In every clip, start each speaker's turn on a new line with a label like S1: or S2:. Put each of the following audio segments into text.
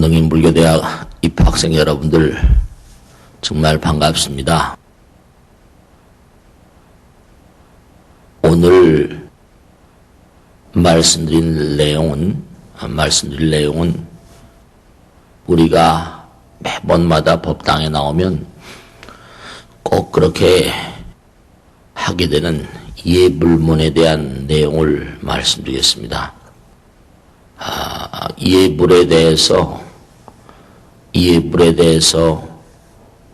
S1: 능인불교대학 입학생 여러분들 정말 반갑습니다. 오늘 말씀드린 내용은 말씀드릴 내용은 우리가 매번마다 법당에 나오면 꼭 그렇게 하게 되는 예불문에 대한 내용을 말씀드리겠습니다. 아, 예불에 대해서 예불에 대해서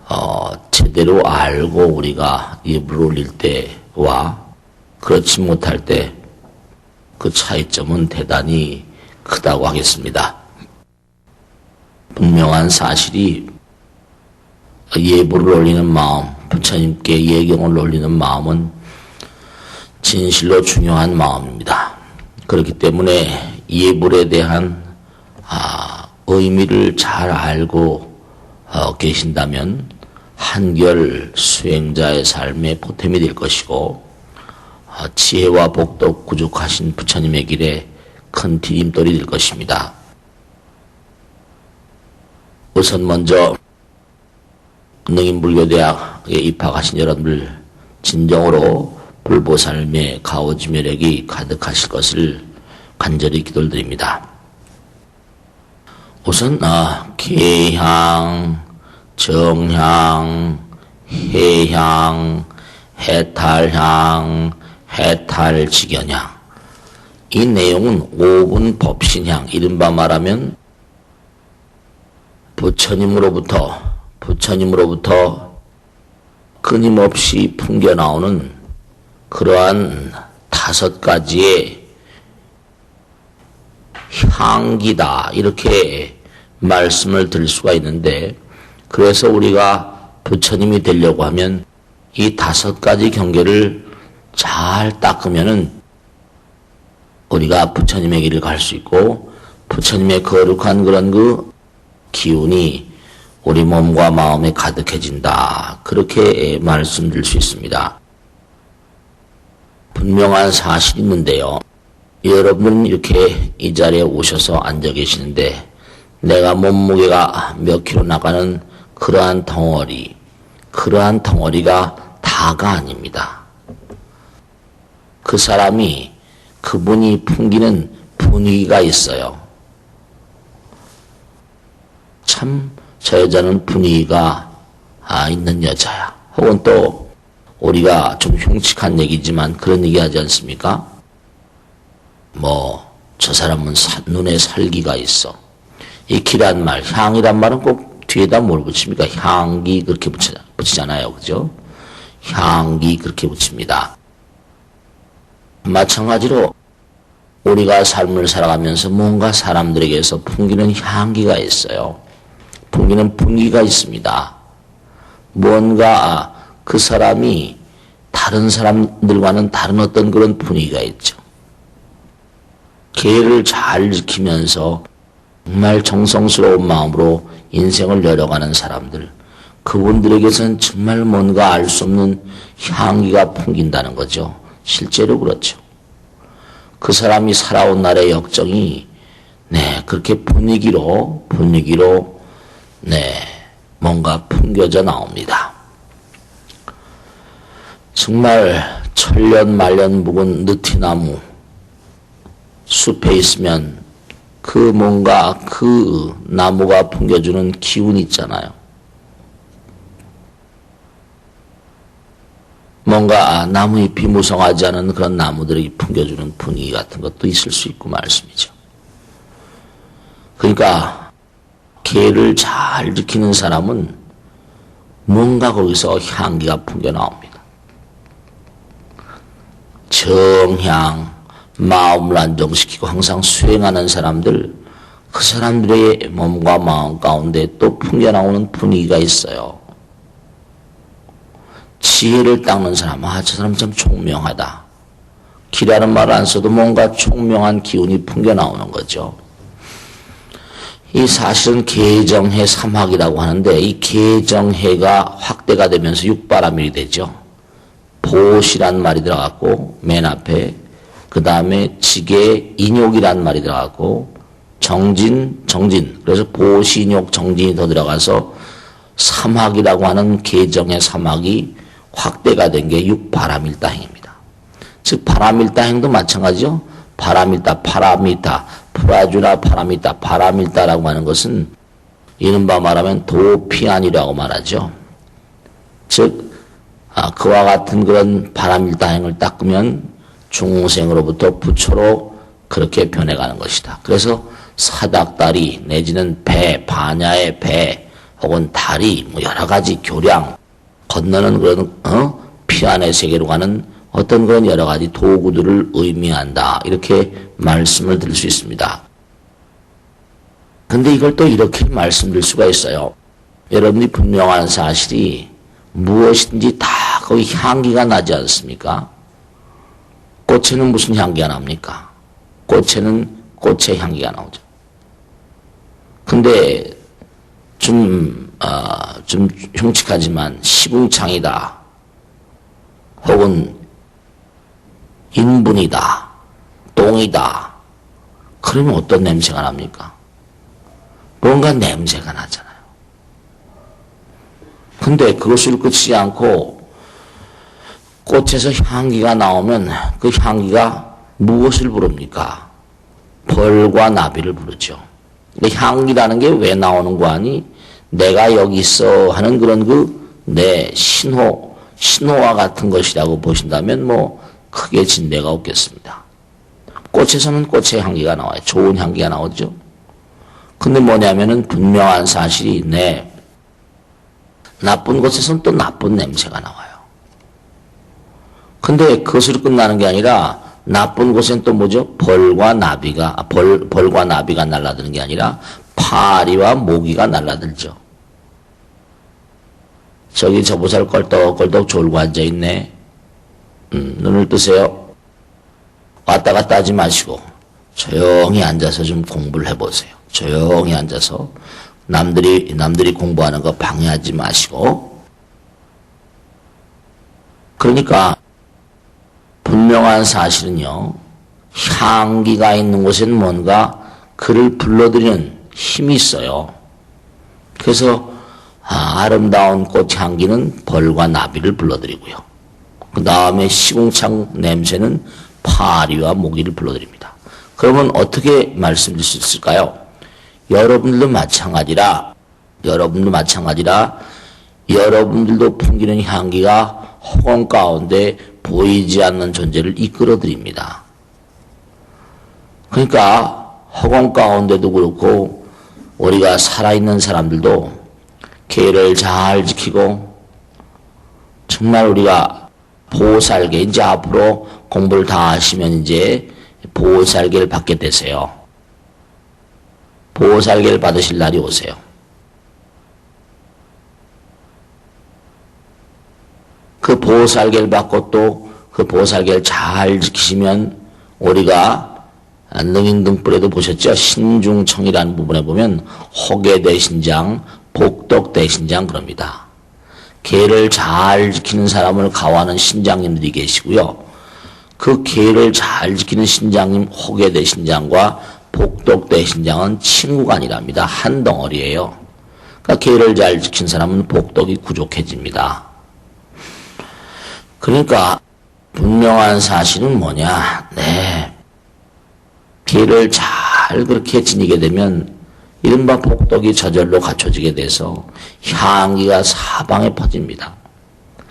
S1: 어, 제대로 알고 우리가 예불을 올릴 때와 그렇지 못할 때 그 차이점은 대단히 크다고 하겠습니다. 분명한 사실이 예불을 올리는 마음, 부처님께 예경을 올리는 마음은 진실로 중요한 마음입니다. 그렇기 때문에 예불에 대한 아, 의미를 잘 알고 어, 계신다면 한결 수행자의 삶의 보탬이 될 것이고 어, 지혜와 복도 구족하신 부처님의 길에 큰 디딤돌이 될 것입니다. 우선 먼저 능인불교대학에 입학하신 여러분들 진정으로 불보살매 가오지멸력이 가득하실 것을 간절히 기도를 드립니다. 우선 아, 개향, 정향, 해향, 해탈향, 해탈직연향. 이 내용은 오분 법신향 이른바 말하면 부처님으로부터 부처님으로부터 끊임없이 풍겨 나오는 그러한 다섯 가지의 향기다 이렇게 말씀을 드릴 수가 있는데 그래서 우리가 부처님이 되려고 하면 이 다섯 가지 경계를 잘 닦으면은 우리가 부처님의 길을 갈 수 있고 부처님의 거룩한 그런 그 기운이 우리 몸과 마음에 가득해진다. 그렇게 말씀드릴 수 있습니다. 분명한 사실이 있는데요. 여러분 이렇게 이 자리에 오셔서 앉아 계시는데 내가 몸무게가 몇 킬로 나가는 그러한 덩어리, 그러한 덩어리가 다가 아닙니다. 그 사람이 그분이 풍기는 분위기가 있어요. 참, 저 여자는 분위기가 아, 있는 여자야. 혹은 또, 우리가 좀 흉측한 얘기지만 그런 얘기 하지 않습니까? 뭐, 저 사람은 사, 눈에 살기가 있어. 이 기란 말, 향이란 말은 꼭 뒤에다 뭘 붙입니까? 향기 그렇게 붙이, 붙이잖아요. 그죠? 향기 그렇게 붙입니다. 마찬가지로 우리가 삶을 살아가면서 뭔가 사람들에게서 풍기는 향기가 있어요. 풍기는 분위기가 있습니다. 뭔가 그 사람이 다른 사람들과는 다른 어떤 그런 분위기가 있죠. 계를 잘 지키면서 정말 정성스러운 마음으로 인생을 열어가는 사람들, 그분들에게서는 정말 뭔가 알 수 없는 향기가 풍긴다는 거죠. 실제로 그렇죠. 그 사람이 살아온 날의 역정이 네 그렇게 분위기로 분위기로 네 뭔가 풍겨져 나옵니다. 정말 천년 말년 묵은 느티나무 숲에 있으면 그 뭔가 그 나무가 풍겨주는 기운 있잖아요. 뭔가 나무잎이 무성하지 않은 그런 나무들이 풍겨주는 분위기 같은 것도 있을 수 있고 말씀이죠. 그러니까 개를 잘 지키는 사람은 뭔가 거기서 향기가 풍겨 나옵니다. 정향, 마음을 안정시키고 항상 수행하는 사람들, 그 사람들의 몸과 마음 가운데 또 풍겨 나오는 분위기가 있어요. 지혜를 닦는 사람, 아, 저 사람 참 총명하다. 기라는 말안 써도 뭔가 총명한 기운이 풍겨 나오는 거죠. 이 사실은 개정해 삼학이라고 하는데 이 개정해가 확대가 되면서 육바라밀이 되죠. 보시란 말이 들어갔고 맨 앞에 그 다음에 지게 인욕이란 말이 들어갔고 정진, 정진. 그래서 보신욕 정진이 더 들어가서 사막이라고 하는 계정의 사막이 확대가 된 게 육바람일다행입니다. 즉 바람일다행도 마찬가지죠. 바람일다, 파라미타, 프라주나 파라미타, 바람일다라고 하는 것은 이른바 말하면 도피안이라고 말하죠. 즉 아, 그와 같은 그런 바람일다행을 닦으면 중생으로부터 부처로 그렇게 변해가는 것이다. 그래서 사닥다리 내지는 배, 반야의 배 혹은 다리 뭐 여러 가지 교량 건너는 그런 어? 피안의 세계로 가는 어떤 그런 여러 가지 도구들을 의미한다. 이렇게 말씀을 드릴 수 있습니다. 근데 이걸 또 이렇게 말씀드릴 수가 있어요. 여러분이 분명한 사실이 무엇인지 다 거기 향기가 나지 않습니까? 꽃에는 무슨 향기가 납니까? 꽃에는 꽃의 향기가 나오죠. 근데 좀, 어, 좀 흉측하지만 시궁창이다. 혹은 인분이다. 똥이다. 그러면 어떤 냄새가 납니까? 뭔가 냄새가 나잖아요. 근데 그것을 끝이지 않고 꽃에서 향기가 나오면 그 향기가 무엇을 부릅니까? 벌과 나비를 부르죠. 그 향기라는 게 왜 나오는 거 아니? 내가 여기 있어 하는 그런 그 내 신호, 신호와 같은 것이라고 보신다면 뭐 크게 진배가 없겠습니다. 꽃에서는 꽃의 향기가 나와요. 좋은 향기가 나오죠. 근데 뭐냐면은 분명한 사실이 내 나쁜 곳에서는 또 나쁜 냄새가 나와요. 근데 그것으로 끝나는 게 아니라 나쁜 곳엔 또 뭐죠? 벌과 나비가 아, 벌 벌과 나비가 날라드는 게 아니라 파리와 모기가 날라들죠. 저기 저 보살 껄떡껄떡 졸고 앉아 있네. 음, 눈을 뜨세요. 왔다 갔다 하지 마시고 조용히 앉아서 좀 공부를 해보세요. 조용히 앉아서 남들이 남들이 공부하는 거 방해하지 마시고 그러니까 분명한 사실은요 향기가 있는 곳에는 뭔가 그를 불러들이는 힘이 있어요. 그래서 아, 름다운 꽃 향기는 벌과 나비를 불러들이고요. 그 다음에 시궁창 냄새는 파리와 모기를 불러드립니다. 그러면 어떻게 말씀드릴 수 있을까요? 여러분들도 마찬가지라, 여러분도 마찬가지라, 여러분들도 풍기는 향기가 허공 가운데 보이지 않는 존재를 이끌어 드립니다. 그러니까 허공 가운데도 그렇고 우리가 살아있는 사람들도 계를 잘 지키고 정말 우리가 보살계 이제 앞으로 공부를 다 하시면 이제 보살계를 받게 되세요. 보살계를 받으실 날이 오세요. 그 보살계를 받고 또 그 보살계를 잘 지키시면 우리가 능인등불에도 보셨죠? 신중청이라는 부분에 보면 호계 대신장, 복덕 대신장 그럽니다. 계를 잘 지키는 사람을 가호하는 신장님들이 계시고요. 그 계를 잘 지키는 신장님 호계 대신장과 복덕 대신장은 친구가 아니랍니다. 한 덩어리예요. 그러니까 계를 잘 지킨 사람은 복덕이 부족해집니다. 그러니까 분명한 사실은 뭐냐? 네. 계를 잘 그렇게 지니게 되면 이른바 복덕이 저절로 갖춰지게 돼서 향기가 사방에 퍼집니다.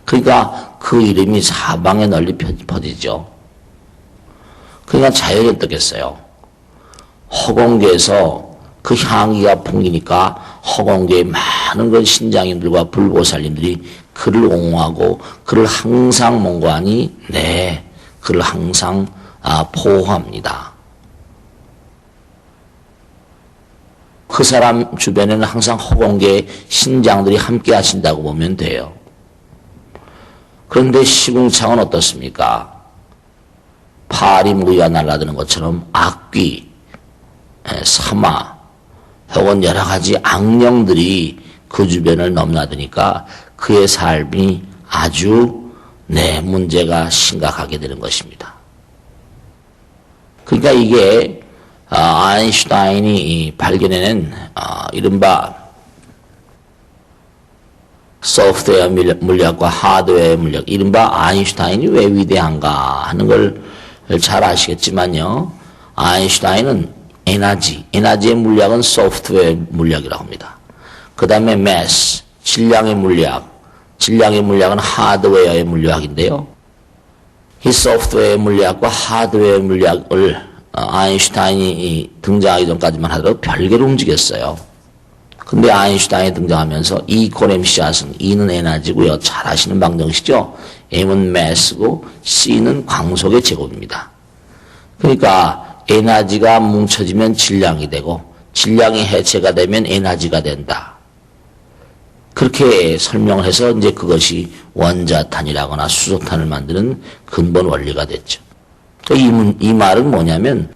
S1: 그러니까 그 이름이 사방에 널리 퍼지죠. 그러니까 자연이 어떻겠어요? 허공계에서 그 향기가 풍기니까 허공계에 많은 그 신장님들과 불보살님들이 그를 옹호하고 그를 항상 뭔가하니 네, 그를 항상 아, 보호합니다. 그 사람 주변에는 항상 허공계 신장들이 함께 하신다고 보면 돼요. 그런데 시궁창은 어떻습니까? 파리 무기가 날아드는 것처럼 악귀, 사마, 혹은 여러 가지 악령들이 그 주변을 넘나드니까 그의 삶이 아주 내 문제가 심각하게 되는 것입니다. 그러니까 이게 아, 아인슈타인이 발견해낸 아, 이른바 소프트웨어 물리학과 하드웨어 물리학, 이른바 아인슈타인이 왜 위대한가 하는 걸 잘 아시겠지만요. 아인슈타인은 에너지, 에너지의 물리학은 소프트웨어 물리학이라고 합니다. 그 다음에 매스, 질량의 물리학, 질량의 물리학은 하드웨어의 물리학인데요. 이 소프트웨어 물리학과 하드웨어 물리학을 어, 아인슈타인이 등장하기 전까지만 하더라도 별개로 움직였어요. 근데 아인슈타인이 등장하면서 E 콜 MC 하승, E는 에너지고요. 잘 아시는 방정식이죠. M은 매스고 C는 광속의 제곱입니다. 그러니까 에너지가 뭉쳐지면 질량이 되고 질량이 해체가 되면 에너지가 된다. 그렇게 설명을 해서 이제 그것이 원자탄이라거나 수소탄을 만드는 근본 원리가 됐죠. 이, 이 말은 뭐냐면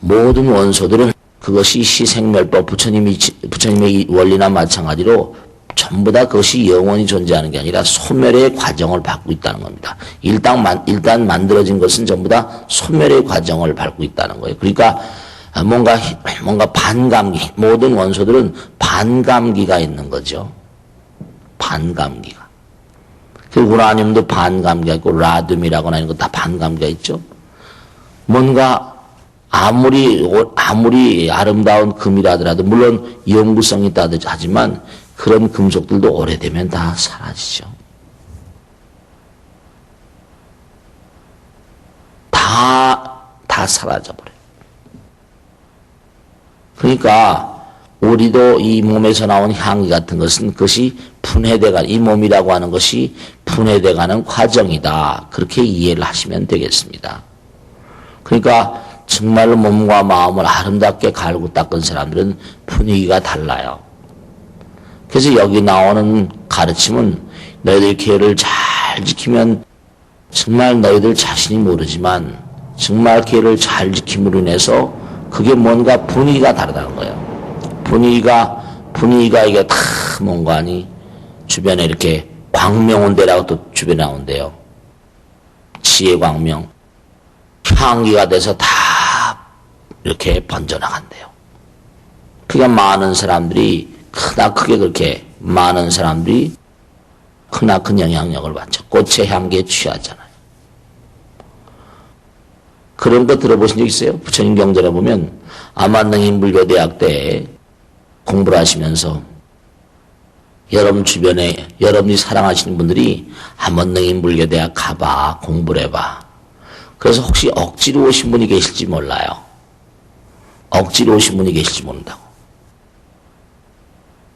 S1: 모든 원소들은 그것이 시생멸법 부처님이 부처님의 원리나 마찬가지로 전부 다 그것이 영원히 존재하는 게 아니라 소멸의 과정을 밟고 있다는 겁니다. 일단 만, 일단 만들어진 것은 전부 다 소멸의 과정을 밟고 있다는 거예요. 그러니까 뭔가 뭔가 반감기 모든 원소들은 반감기가 있는 거죠. 반감기가. 그 우라늄도 반감기가 있고 라듐이라거나 이런 거 다 반감기가 있죠. 뭔가 아무리 아무리 아름다운 금이라 하더라도 물론 영구성이 있다 하지만 그런 금속들도 오래되면 다 사라지죠. 다, 다 사라져버려요. 그러니까, 우리도 이 몸에서 나온 향기 같은 것은 그것이 분해돼가는, 이 몸이라고 하는 것이 분해돼가는 과정이다. 그렇게 이해를 하시면 되겠습니다. 그러니까, 정말로 몸과 마음을 아름답게 갈고 닦은 사람들은 분위기가 달라요. 그래서 여기 나오는 가르침은 너희들 계를 잘 지키면 정말 너희들 자신이 모르지만 정말 계를 잘 지킴으로 인해서 그게 뭔가 분위기가 다르다는 거예요. 분위기가 분위기가 이게 다 뭔가 아니 주변에 이렇게 광명원대라고 또 주변에 나온대요. 지혜 광명 향기가 돼서 다 이렇게 번져나간대요. 그러니까 많은 사람들이 크나 크게 그렇게 많은 사람들이 크나 큰 영향력을 받죠. 꽃의 향기에 취하잖아요. 그런 거 들어보신 적 있어요? 부처님 경전에 보면 아만능인 불교대학 때 공부를 하시면서 여러분 주변에 여러분이 사랑하시는 분들이 아만능인 불교대학 가봐 공부를 해봐. 그래서 혹시 억지로 오신 분이 계실지 몰라요. 억지로 오신 분이 계실지 모른다고.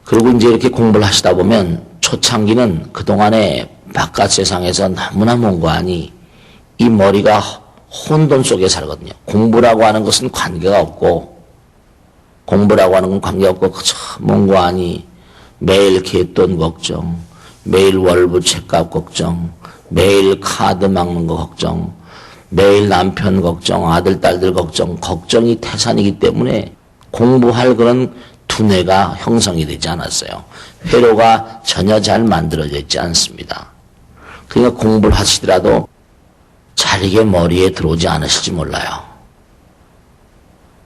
S1: 그리고 이제 이렇게 공부를 하시다 보면 초창기는 그동안에 바깥 세상에서 너무나 먼거 아니 이 머리가 혼돈 속에 살거든요. 공부라고 하는 것은 관계가 없고 공부라고 하는 건 관계가 없고 그저 먼거 아니 매일 개돈 걱정, 매일 월부 책값 걱정, 매일 카드 막는 거 걱정, 매일 남편 걱정, 아들, 딸들 걱정, 걱정이 태산이기 때문에 공부할 그런 두뇌가 형성이 되지 않았어요. 회로가 전혀 잘 만들어져 있지 않습니다. 그러니까 공부를 하시더라도 잘 이게 머리에 들어오지 않으실지 몰라요.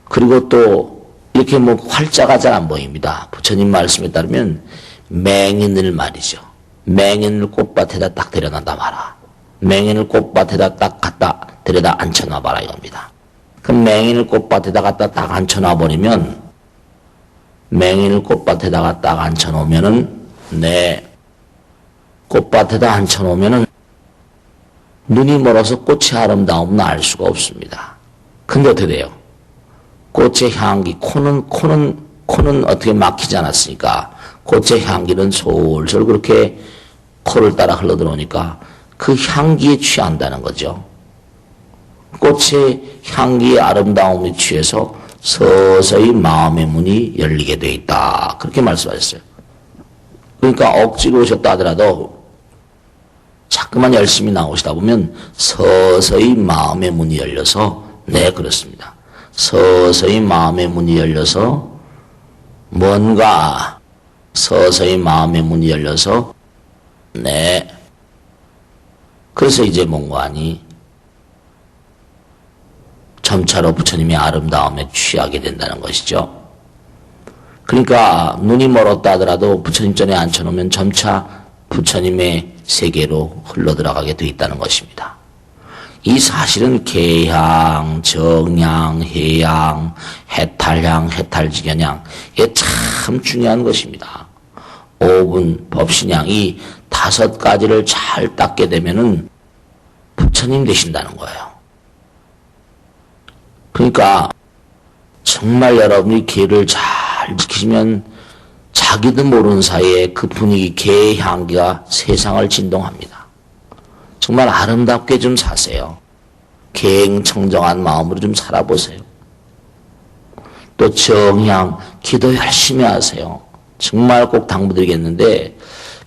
S1: 그리고 또 이렇게 뭐 활자가 잘 안 보입니다. 부처님 말씀에 따르면 맹인을 말이죠. 맹인을 꽃밭에다 딱 데려놔다 마라. 맹인을 꽃밭에다 딱 갖다 데려다 앉혀놔 봐라 이겁니다. 그 맹인을 꽃밭에다 갖다 딱 앉혀놔 버리면 맹인을 꽃밭에다가 딱 앉혀놓으면은 내 꽃밭에다 앉혀놓으면은 눈이 멀어서 꽃의 아름다움은 알 수가 없습니다. 근데 어떻게 돼요? 꽃의 향기, 코는, 코는, 코는 어떻게 막히지 않았으니까 꽃의 향기는 솔솔 그렇게 코를 따라 흘러들어오니까 그 향기에 취한다는 거죠. 꽃의 향기의 아름다움에 취해서 서서히 마음의 문이 열리게 돼 있다. 그렇게 말씀하셨어요. 그러니까 억지로 오셨다 하더라도 자꾸만 열심히 나오시다 보면 서서히 마음의 문이 열려서 네 그렇습니다. 서서히 마음의 문이 열려서 뭔가 서서히 마음의 문이 열려서 네 그래서 이제 아니 점차로 부처님의 아름다움에 취하게 된다는 것이죠. 그러니까 눈이 멀었다 하더라도 부처님 전에 앉혀놓으면 점차 부처님의 세계로 흘러들어가게 돼 있다는 것입니다. 이 사실은 개향, 정향, 해향, 해탈향, 해탈지견향 이게 참 중요한 것입니다. 오분, 법신향 이 다섯 가지를 잘 닦게 되면은 부처님 되신다는 거예요. 그러니까 정말 여러분이 개를 잘 지키시면 자기도 모르는 사이에 그 분위기, 개의 향기가 세상을 진동합니다. 정말 아름답게 좀 사세요. 개행청정한 마음으로 좀 살아보세요. 또 정향, 기도 열심히 하세요. 정말 꼭 당부드리겠는데,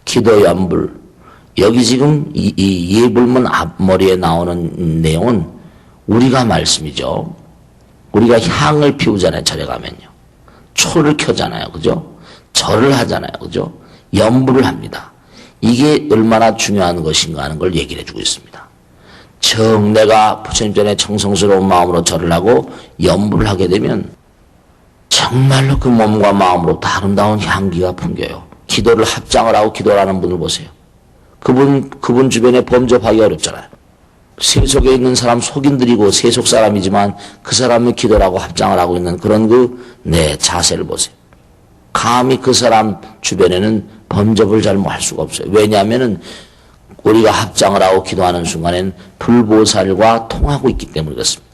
S1: 기도 연불. 여기 지금 이, 이 예불문 앞머리에 나오는 내용은 우리가 말씀이죠. 우리가 향을 피우잖아요, 절에 가면요. 초를 켜잖아요, 그죠? 절을 하잖아요, 그죠? 연불을 합니다. 이게 얼마나 중요한 것인가 하는 걸 얘기를 해주고 있습니다. 정 내가 부처님 전에 정성스러운 마음으로 절을 하고 연불을 하게 되면 정말로 그 몸과 마음으로 아름다운 향기가 풍겨요. 기도를 합장을 하고 기도를 하는 분을 보세요. 그분, 그분 주변에 범접하기 어렵잖아요. 세속에 있는 사람 속인들이고 세속 사람이지만 그 사람의 기도를 하고 합장을 하고 있는 그런 그, 네, 자세를 보세요. 감히 그 사람 주변에는 범접을 잘 할 수가 없어요. 왜냐하면은 우리가 합장을 하고 기도하는 순간엔 불보살과 통하고 있기 때문에 그렇습니다.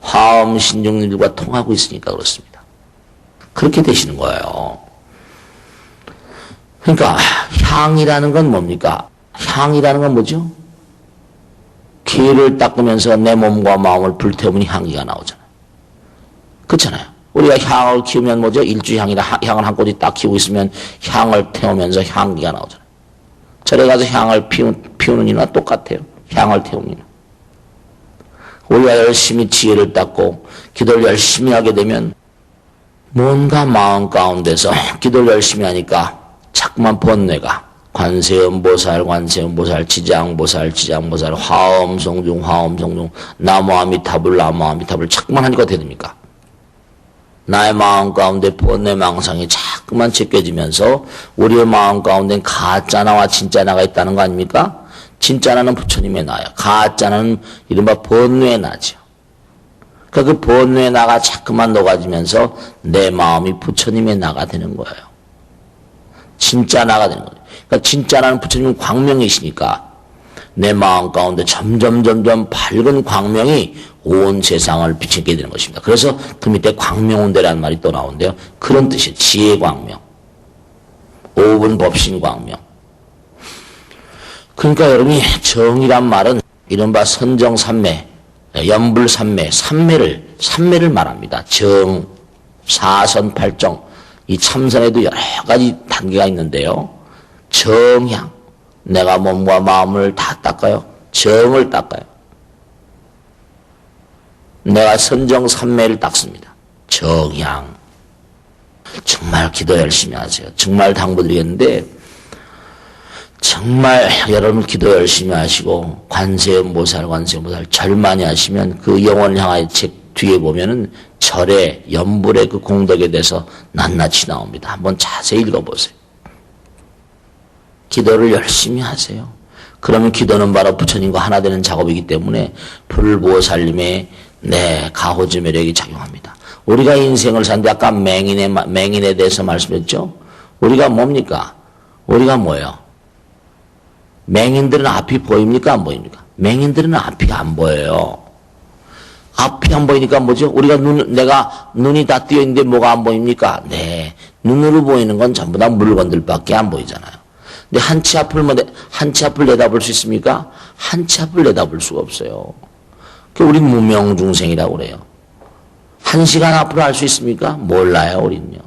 S1: 화엄 신중님들과 통하고 있으니까 그렇습니다. 그렇게 되시는 거예요. 그러니까 향이라는 건 뭡니까? 향이라는 건 뭐죠? 귀를 닦으면서 내 몸과 마음을 불태우면 향기가 나오잖아요. 그렇잖아요. 우리가 향을 키우면 뭐죠? 일주향이라 향을 한 꼬지 딱 키우고 있으면 향을 태우면서 향기가 나오잖아요. 절에 가서 향을 피우는, 피우는 이나 똑같아요. 향을 태우는 이나. 우리가 열심히 지혜를 닦고 기도를 열심히 하게 되면 뭔가 마음 가운데서 기도를 열심히 하니까 자꾸만 번뇌가 관세음보살, 관세음보살, 지장보살, 지장보살, 화엄성중, 화엄성중, 나무아미타불, 나무아미타불 자꾸만 하니까 어떻게 됩니까? 나의 마음 가운데 번뇌 망상이 자꾸만 제껴지면서 우리의 마음 가운데 가짜 나와 진짜 나가 있다는 거 아닙니까? 진짜 나는 부처님의 나야. 가짜는 이른바 번뇌의 나죠. 그러니까 그 번뇌의 나가 자꾸만 녹아지면서 내 마음이 부처님의 나가 되는 거예요. 진짜 나가 되는 거예요. 그러니까 진짜 나는 부처님은 광명이시니까 내 마음 가운데 점점 점점 밝은 광명이 온 세상을 비추게 되는 것입니다. 그래서 그 밑에 광명운대라는 말이 또 나오는데요. 그런 뜻이에요. 지혜 광명. 오분 법신 광명. 그러니까 여러분이 정이란 말은 이른바 선정삼매, 연불삼매, 삼매를, 삼매를 말합니다. 정, 사선, 팔정. 이 참선에도 여러 가지 단계가 있는데요. 정향. 내가 몸과 마음을 다 닦아요. 정을 닦아요. 내가 선정 삼매를 닦습니다. 정향. 정말 기도 열심히 하세요. 정말 당부드리겠는데, 정말 여러분 기도 열심히 하시고, 관세음보살, 관세음보살 절 많이 하시면 그 영혼을 향하여 책 뒤에 보면은 절의 연불의 그 공덕에 대해서 낱낱이 나옵니다. 한번 자세히 읽어보세요. 기도를 열심히 하세요. 그러면 기도는 바로 부처님과 하나 되는 작업이기 때문에 불보살님의 네, 가호지 매력이 작용합니다. 우리가 인생을 사는데 아까 맹인에, 맹인에 대해서 말씀했죠? 우리가 뭡니까? 우리가 뭐예요? 맹인들은 앞이 보입니까? 안 보입니까? 맹인들은 앞이 안 보여요. 앞이 안 보이니까 뭐죠? 우리가 눈, 내가 눈이 다 뜨여 있는데 뭐가 안 보입니까? 네. 눈으로 보이는 건 전부 다 물건들밖에 안 보이잖아요. 근데 한 치 앞을 뭐, 한치 앞을 내다볼 수 있습니까? 한 치 앞을 내다볼 수가 없어요. 그 우리 무명 중생이라고 그래요. 한 시간 앞으로 알 수 있습니까? 몰라요, 우리는요.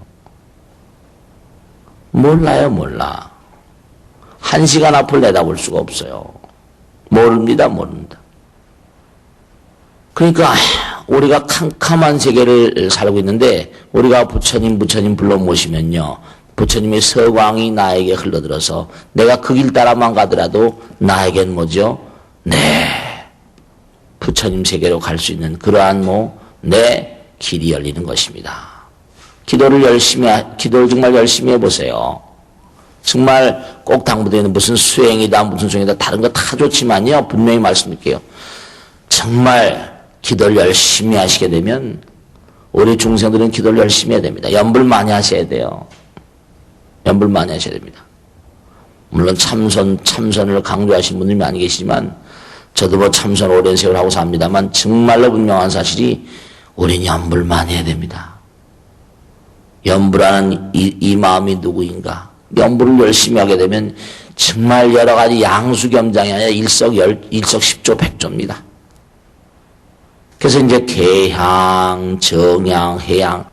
S1: 몰라요, 몰라. 한 시간 앞을 내다볼 수가 없어요. 모릅니다, 모릅니다. 그러니까 우리가 캄캄한 세계를 살고 있는데 우리가 부처님 부처님 불러 모시면요. 부처님의 서광이 나에게 흘러들어서 내가 그 길 따라만 가더라도 나에겐 뭐죠? 네. 부처님 세계로 갈 수 있는 그러한 뭐내 길이 열리는 것입니다. 기도를 열심히 하- 기도를 정말 열심히 해보세요. 정말 꼭 당부되는 무슨 수행이다 무슨 수행이다 다른 거 다 좋지만요 분명히 말씀드릴게요. 정말 기도를 열심히 하시게 되면 우리 중생들은 기도를 열심히 해야 됩니다. 연불 많이 하셔야 돼요. 연불 많이 하셔야 됩니다. 물론 참선, 참선을 강조하신 분들이 많이 계시지만 저도 뭐 참선 오랜 세월 하고 삽니다만 정말로 분명한 사실이 우린 연불 많이 해야 됩니다. 연불하는 이, 이 마음이 누구인가? 연불을 열심히 하게 되면 정말 여러 가지 양수겸장이 아니라 일석 열, 일석 십조 백조입니다. 그래서 이제 개향, 정향, 해향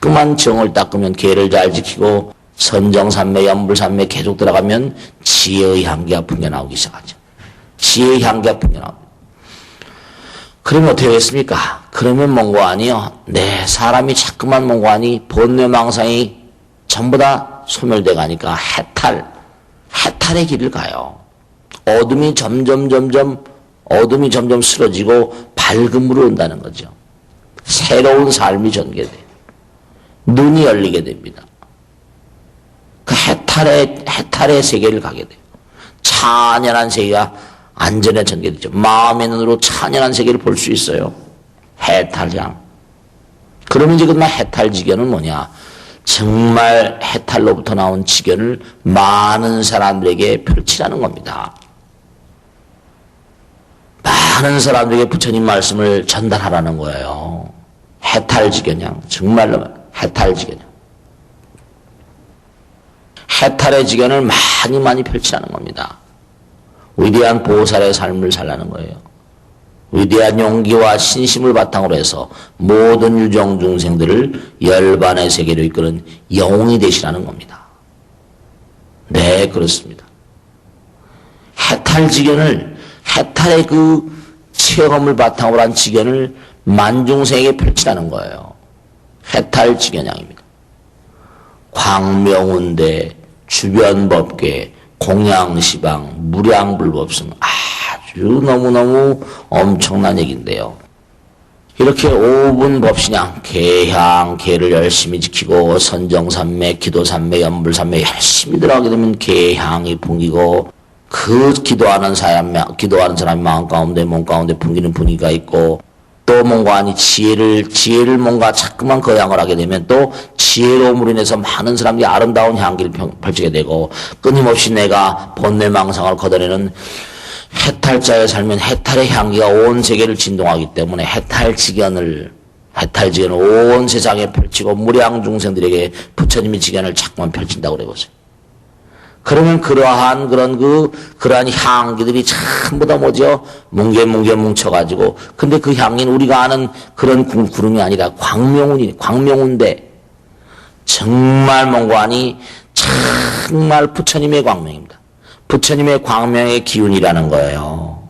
S1: 그만 정을 닦으면 개를 잘 지키고 선정산매, 연불산매 계속 들어가면 지혜의 향기가 풍겨 나오기 시작하죠. 지혜의 향기가 풍겨 나옵니다. 그러면 어떻게 되겠습니까? 그러면 아니요. 네, 사람이 자꾸만 뭔가 아니 본뇌 망상이 전부 다 소멸돼 가니까 해탈, 해탈의 길을 가요. 어둠이 점점 점점 어둠이 점점 쓰러지고 밝음으로 온다는 거죠. 새로운 삶이 전개돼요. 눈이 열리게 됩니다. 그 해탈의, 해탈의 세계를 가게 돼요. 찬연한 세계가 안전에 전개되죠. 마음의 눈으로 찬연한 세계를 볼 수 있어요. 해탈장. 그러면 이제 그만 해탈 지견은 뭐냐? 정말 해탈로부터 나온 지견을 많은 사람들에게 펼치라는 겁니다. 많은 사람들에게 부처님 말씀을 전달하라는 거예요. 해탈지견양. 정말로 해탈지견양. 해탈의 지견을 많이 많이 펼치라는 겁니다. 위대한 보살의 삶을 살라는 거예요. 위대한 용기와 신심을 바탕으로 해서 모든 유정 중생들을 열반의 세계로 이끄는 영웅이 되시라는 겁니다. 네, 그렇습니다. 해탈 지견을 해탈의 그 체험을 바탕으로 한 지견을 만중생에게 펼치라는 거예요. 해탈 지견양입니다. 광명운대, 주변법계, 공양시방, 무량불법승 아주 너무너무 엄청난 얘기인데요. 이렇게 5분 법신양, 개향, 개를 열심히 지키고 선정산매, 기도산매, 연불산매 열심히 들어가게 되면 개향이 풍기고 그 기도하는 사람, 기도하는 사람 마음 가운데, 몸 가운데 풍기는 분위기가 있고 또 뭔가 아니 지혜를 지혜를 뭔가 자꾸만 거양을 하게 되면 또 지혜로움으로 인해서 많은 사람들이 아름다운 향기를 펼- 펼치게 되고 끊임없이 내가 본뇌망상을 걷어내는 해탈자의 삶은 해탈의 향기가 온 세계를 진동하기 때문에 해탈지견을 해탈지견을 온 세상에 펼치고 무량 중생들에게 부처님이 지견을 자꾸만 펼친다고 그래 보세요. 그러면 그러한 그런 그 그러한 향기들이 전부 다 뭐죠? 뭉게뭉게 뭉쳐가지고 근데 그 향기는 우리가 아는 그런 구- 구름이 아니라 광명운이 광명운데 정말 몽관이 정말 부처님의 광명입니다. 부처님의 광명의 기운이라는 거예요.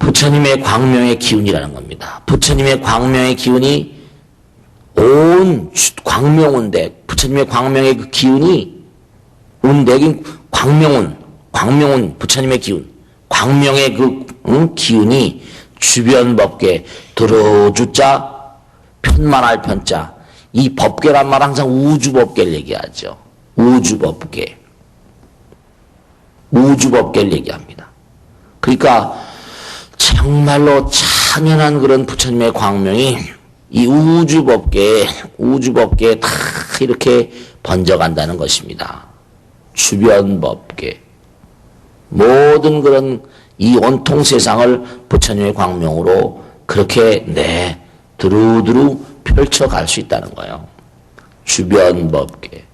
S1: 부처님의 광명의 기운이라는 겁니다. 부처님의 광명의 기운이 온 주- 광명운대 부처님의 광명의 그 기운이 운대긴 광명운 광명운 부처님의 기운 광명의 그 응? 기운이 주변 법계 들어주자 편만할 편자. 이 법계란 말 항상 우주 법계를 얘기하죠. 우주 법계. 우주 법계를 얘기합니다. 그러니까 정말로 찬연한 그런 부처님의 광명이 이 우주법계에, 우주법계에 다 이렇게 번져간다는 것입니다. 주변법계. 모든 그런 이 온통 세상을 부처님의 광명으로 그렇게 내 두루두루 펼쳐갈 수 있다는 거예요. 주변법계.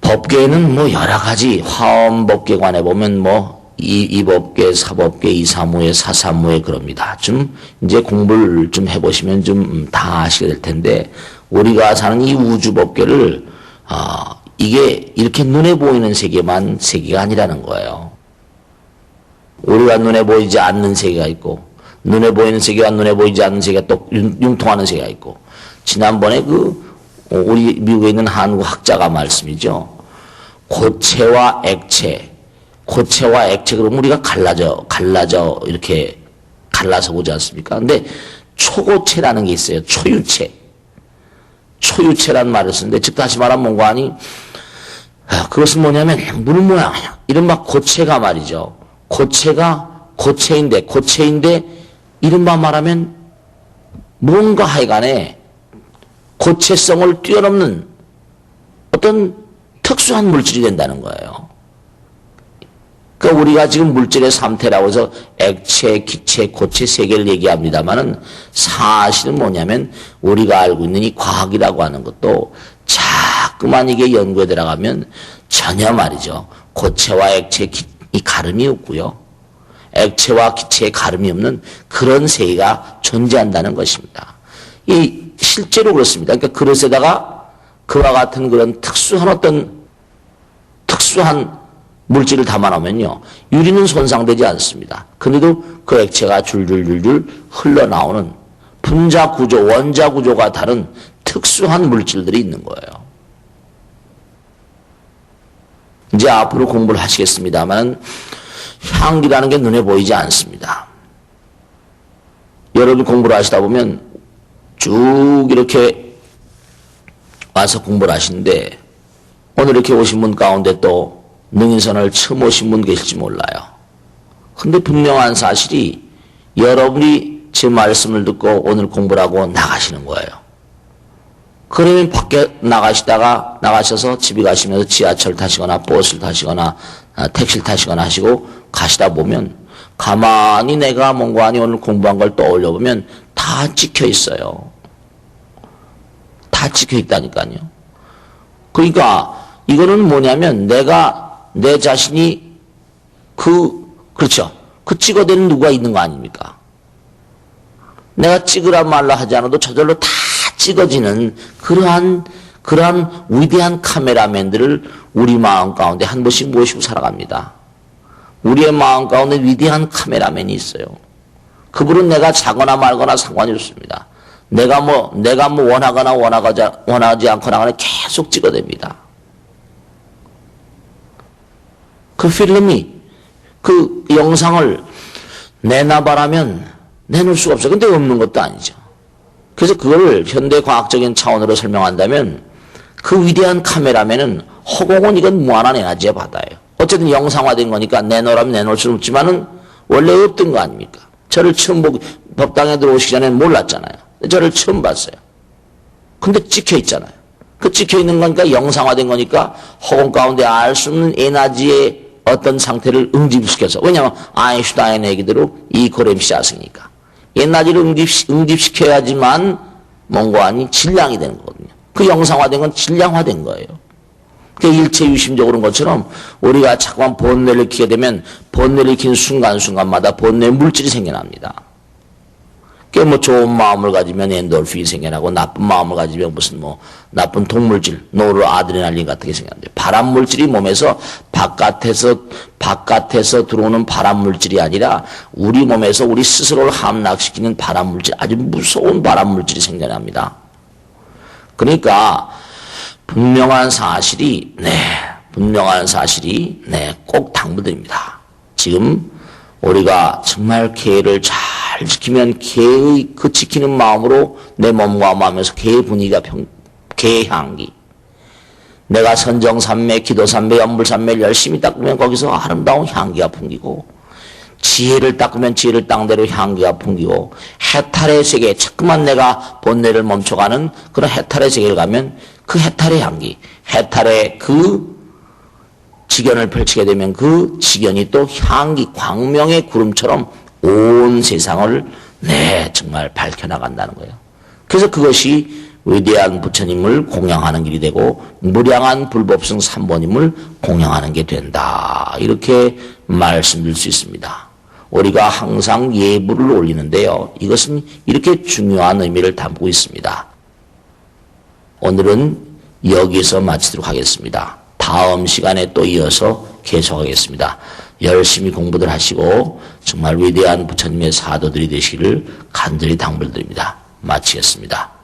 S1: 법계에는 뭐 여러 가지 화엄법계관에 보면 뭐 이, 이법계, 사법계, 이사무에, 사사무에 그럽니다. 좀 이제 공부를 좀 해보시면 좀 다 아시게 될 텐데 우리가 사는 이 우주법계를 어, 이게 이렇게 눈에 보이는 세계만 세계가 아니라는 거예요. 우리가 눈에 보이지 않는 세계가 있고 눈에 보이는 세계와 눈에 보이지 않는 세계가 또 융- 융통하는 세계가 있고 지난번에 그 어, 우리 미국에 있는 한국 학자가 말씀이죠. 고체와 액체, 고체와 액체 그러면 우리가 갈라져 갈라져 이렇게 갈라서 보지 않습니까? 근데 초고체라는 게 있어요. 초유체. 초유체란 말을 쓰는데 즉 다시 말하면 뭔가 아니 아, 그것은 뭐냐면 물 모양이야. 이른바 고체가 말이죠. 고체가 고체인데 고체인데 이른바 말하면 뭔가 하여간에 고체성을 뛰어넘는 어떤 특수한 물질이 된다는 거예요. 그러니까 우리가 지금 물질의 상태라고 해서 액체, 기체, 고체 세 개를 얘기합니다만은 사실은 뭐냐면 우리가 알고 있는 이 과학이라고 하는 것도 자꾸만 이게 연구에 들어가면 전혀 말이죠. 고체와 액체, 기, 이 가름이 없고요. 액체와 기체의 가름이 없는 그런 세계가 존재한다는 것입니다. 이 실제로 그렇습니다. 그러니까 그릇에다가 그와 같은 그런 특수한 어떤 특수한 물질을 담아놓으면요. 유리는 손상되지 않습니다. 근데도 그 액체가 줄줄줄줄 흘러나오는 분자 구조, 원자 구조가 다른 특수한 물질들이 있는 거예요. 이제 앞으로 공부를 하시겠습니다만 향기라는 게 눈에 보이지 않습니다. 여러분 공부를 하시다 보면 쭉 이렇게 와서 공부를 하시는데 오늘 이렇게 오신 분 가운데 또 능인선을 처음 오신 분 계실지 몰라요. 근데 분명한 사실이 여러분이 제 말씀을 듣고 오늘 공부를 하고 나가시는 거예요. 그러면 밖에 나가시다가 나가셔서 집에 가시면서 지하철 타시거나 버스를 타시거나 아, 택시를 타시거나 하시고 가시다 보면 가만히 내가 뭔가 아니 오늘 공부한 걸 떠올려 보면 다 찍혀 있어요. 다 찍혀 있다니까요. 그러니까 이거는 뭐냐면 내가 내 자신이 그 그렇죠. 그 찍어대는 누가 있는 거 아닙니까? 내가 찍으라 말라 하지 않아도 저절로 다 찍어지는 그러한 그러한 위대한 카메라맨들을 우리 마음 가운데 한 번씩 모시고 살아갑니다. 우리의 마음 가운데 위대한 카메라맨이 있어요. 그분은 내가 자거나 말거나 상관이 없습니다. 내가 뭐 내가 뭐 원하거나 원하지 않거나 계속 찍어댑니다. 그 필름이 그 영상을 내놔봐라면 내놓을 수가 없어요. 근데 없는 것도 아니죠. 그래서 그걸 현대 과학적인 차원으로 설명한다면 그 위대한 카메라맨은 허공은 이건 무한한 에너지의 바다예요. 어쨌든 영상화된 거니까 내놓으라면 내놓을 수는 없지만은 원래 없던 거 아닙니까? 저를 처음 보고 법당에 들어오시기 전에 몰랐잖아요. 저를 처음 봤어요. 근데 찍혀 있잖아요. 그 찍혀 있는 거니까 영상화된 거니까 허공 가운데 알 수 없는 에너지의 어떤 상태를 응집시켜서 왜냐하면 아인슈타인 얘기대로 이퀄 MC 자승이니까 에너지를 응집, 응집시켜야지만 아니 질량이 되는 거거든요. 그 영상화된 건 질량화된 거예요. 그 일체 유심적으로 것처럼 우리가 자꾸만 본뇌를 키게 되면 본뇌를 킨 순간순간마다 본뇌 물질이 생겨납니다. 그뭐 좋은 마음을 가지면 엔돌핀이 생겨나고 나쁜 마음을 가지면 무슨 뭐 나쁜 동물질, 노르 아드레날린 같은 게 생겨나는데 발암 물질이 몸에서 바깥에서 바깥에서 들어오는 발암 물질이 아니라 우리 몸에서 우리 스스로를 함락시키는 발암 물질, 아주 무서운 발암 물질이 생겨납니다. 그러니까 분명한 사실이 네, 분명한 사실이 네, 꼭 당부드립니다. 지금 우리가 정말 개를 잘 지키면 개의 그 지키는 마음으로 내 몸과 마음에서 개의 분위기가 평, 개의 향기. 내가 선정산매, 기도산매, 연불산매를 열심히 닦으면 거기서 아름다운 향기가 풍기고 지혜를 닦으면 지혜를 땅대로 향기가 풍기고 해탈의 세계 자꾸만 내가 본뇌를 멈춰가는 그런 해탈의 세계를 가면 그 해탈의 향기 해탈의 그 지견을 펼치게 되면 그 지견이 또 향기 광명의 구름처럼 온 세상을 네 정말 밝혀나간다는 거예요. 그래서 그것이 위대한 부처님을 공양하는 길이 되고 무량한 불법성 삼보님을 공양하는 게 된다. 이렇게 말씀드릴 수 있습니다. 우리가 항상 예불을 올리는데요. 이것은 이렇게 중요한 의미를 담고 있습니다. 오늘은 여기서 마치도록 하겠습니다. 다음 시간에 또 이어서 계속하겠습니다. 열심히 공부들 하시고 정말 위대한 부처님의 사도들이 되시기를 간절히 당부드립니다. 마치겠습니다.